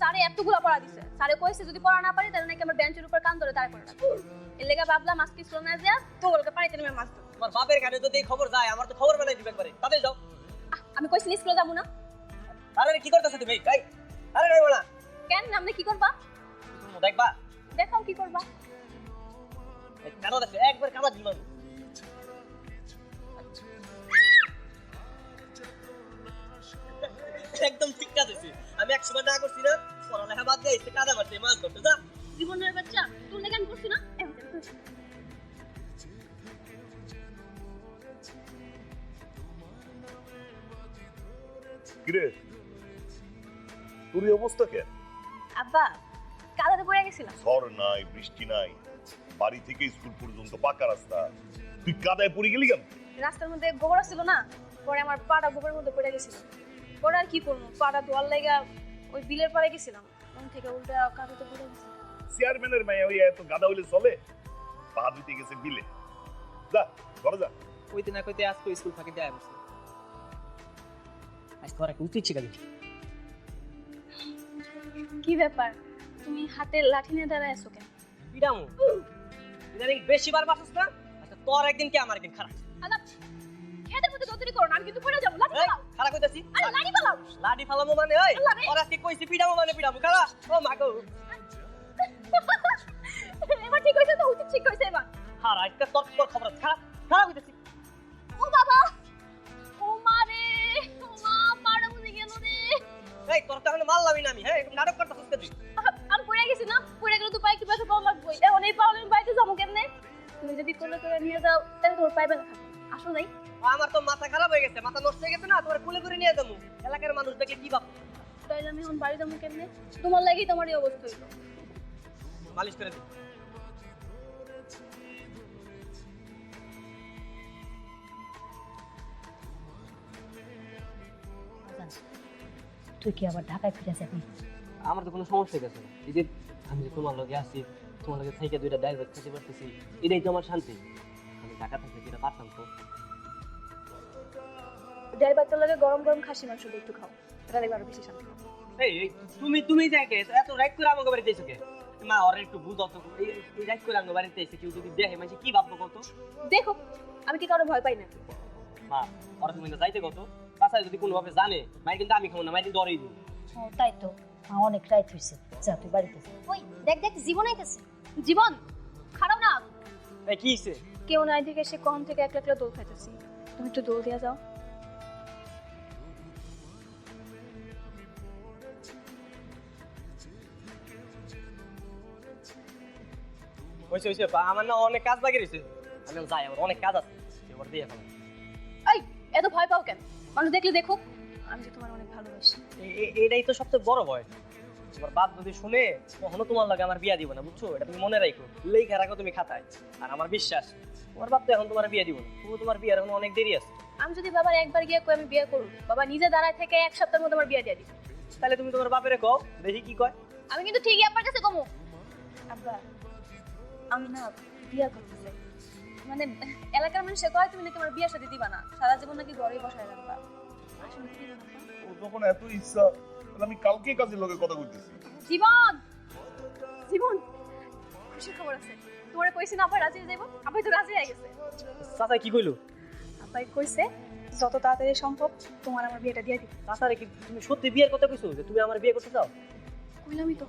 স্যারে এতগুলো পড়া দিছে। স্যারে কইছে যদি পড়া না পারি তাহলে নাকি আমার বেঞ্চের উপর কান ধরে তার করে এর লেগে ভাবলাম আজকে স্কুল না যা তোগুলোকে পানিতে নেমে মাছ। তোমার বাপের কানে যদি এই খবর যায় আমার তো খবর বেলায় দিবে একবারে। তাদের যাও। আমি কইছি স্কুলে যাব না। আরে কি করতেছ তুমি? ভাই আরে নাই বলা। কেন? আপনি কি করবা? দেখবা। দেখাও কি করবা। এই কানা দেখো একবার কানা দিল। আমি এক সময় না করছি না পড়ালেখা বাদ দিয়ে এসে কাদা মারতে মাছ ধরতে যা। জীবনের বাচ্চা করছি না? কেন করছি? কিরে? তোর এই অবস্থা কেন আব্বা কাদাতে পড়ে গেছিলাম। ঝড় নাই বৃষ্টি নাই বাড়ি থেকে স্কুল পর্যন্ত পাকা রাস্তা। তুই কাদায় পড়ে গেলি কেন? রাস্তার মধ্যে গোবর ছিল না পরে আমার পাটা গোবরের মধ্যে পড়ে গেছিল। পরে আর কি করব? পাটা ধোয়ার লেগা ওই বিলের পাড়ে গেছিলাম। ওখান থেকে উল্টা কাদাতে পড়ে গেছি। চেয়ারম্যানের মেয়ে ওই এত গাদা হইলে চলে? পা ধুইতে গেছে বিলে। যা ঘরে যা। কইতে না কইতে আজকে স্কুল ফাঁকি দেয় বসে আজ তোর একটা উচিত শিখা দিচ্ছি কি ব্যাপার? তুমি হাতে লাঠি নিয়ে দাঁড়ায় আছো কেন? পিডামু ইদানিং বেশি বার বাসস না? আচ্ছা তোর একদিন কি আমার একদিন খারাপ? আলাপ খেতের মধ্যে দৌড়ি করো না আমি কিন্তু পড়ে যাব। লাঠি পালাও। খারাপ কইতাছি? আরে লাঠি পালাও। লাডি ফালামু মানে ওই। ওর আজকে কইছি পিডামু মানে পিডামু? খারা ও মা গো। এবার ঠিক হয়েছে তো উচিত ঠিক হয়েছে এবার। হার আজকে তোর তোর খবর। খারাপ খারাপ কইতাছি। ও বাবা ও মা রে ও মা পাড়া বুঝে গেল রে। এই তোর তো এখন মারলামই না আমি হ্যাঁ নাটক করতেছিস কেন তুই? আমি পড়ে গেছি না? পড়ে গেলে তো পায়ে কি ব্যথা পাওয়া লাগবে? এখন এই পাওয়া আমি বাড়িতে যাব কেমনে? তুমি যদি কোলে করে নিয়ে যাও তাহলে পায়ে ব্যথা থাকবে। আসো যাই। আমার তো মাথা খারাপ হয়ে গেছে মাথা নষ্ট হয়ে গেছে না তোমার কুলে করে নিয়ে যাব। এলাকার মানুষ দেখলে কি তাইলে আমি এখন বাড়ি যাব কেমনে? তোমার লাগেই তোমার এই অবস্থা হইল। মালিশ করে দিই। তুই কি আবার ঢাকায় ফিরে যাবি আমার তো কোনো সমস্যা হয়ে গেছে এই যে আমি যে তোমার লগে আছি তোমার লগে থেকে দুইটা ডাইল খেতে পারতেছি এটাই তো আমার শান্তি। আমি ঢাকা থেকে যেটা পারতাম তো। ডাল লাগে গরম গরম খাসি মাংস দিয়ে একটু খাও। এটা দেখবে আরও বেশি শান্তি এই এই, তুমি তুমি যাকে এত রাইট করে আমাকে বাড়িতে এসে কে? মা ওরা একটু বুঝ অত রাইট করে আমাকে বাড়িতে এসে কেউ যদি দেখে মানে কি ভাববো কত? দেখো আমি কি কারও ভয় পাই না। মা ওরা তুমি না যাইতে কত? তাছাড়া যদি কোনোভাবে জানে মায়ের কিন্তু আমি খাব না মায়ের কিন্তু ডরেই দিই ও তাই তো। মা অনেক রাইত হয়েছে যা তুই বাড়িতে যা। ওই দেখ দেখ জীবন আইতেছে। জীবন খারাপ না। এই কি হইছে? কেউ নাই থেকে সে কখন থেকে একলা একলা দোল খাইতেছি। তুমি একটু দোল দিয়া যাও। আমার না অনেক কাজ বাকি রয়েছে আমি যাই আমার অনেক কাজ আছে। এবার দিয়ে এখন এই এত ভয় পাও কেন? মানুষ দেখলে দেখুক আমি যে তোমার অনেক ভালোবাসি। এটাই তো সবচেয়ে বড় ভয়। তোমার বাপ যদি শুনে কখনো তোমার লাগে আমার বিয়া দিব না বুঝছ? এটা তুমি মনে রাখো লেখা রাখো তুমি খাতায়। আর আমার বিশ্বাস তোমার বাপ তো এখন তোমার বিয়া দিব না। তবু তোমার বিয়ার এখন অনেক দেরি আছে। আমি যদি বাবার একবার গিয়ে কই আমি বিয়ে করব বাবা নিজে দাঁড়ায় থেকে এক সপ্তাহের মধ্যে আমার বিয়ে দিয়ে দিবে। তাহলে তুমি তোমার বাপেরে কও দেখি কি কয়। আমি কিন্তু ঠিকই আপনার কাছে কমু। আব্বা আমি না বিয়ে করতে চাই। মানে এলাকার মানুষে কয় তুমি নাকি আমার বিয়ের সাথে দিবা না? সারা জীবন নাকি ঘরেই বসায় রাখবা। আসলে কি যখন এত ইচ্ছা আমি কালকে কাজের লগে কথা কইতেছি জীবন! জীবন! খুশির খবর আছে। তোমারে কইছি না আব্বা রাজি যাইব? আব্বাই তো রাজি হয়ে গেছে। চাচা কি কইলো? আব্বাই কইছে যত তাড়াতাড়ি সম্ভব তোমার আমার বিয়েটা দিয়ে দিবে। চাচারে কি তুমি সত্যি বিয়ের কথা কইছো যে তুমি আমার বিয়ে করতে চাও? কইলামই তো।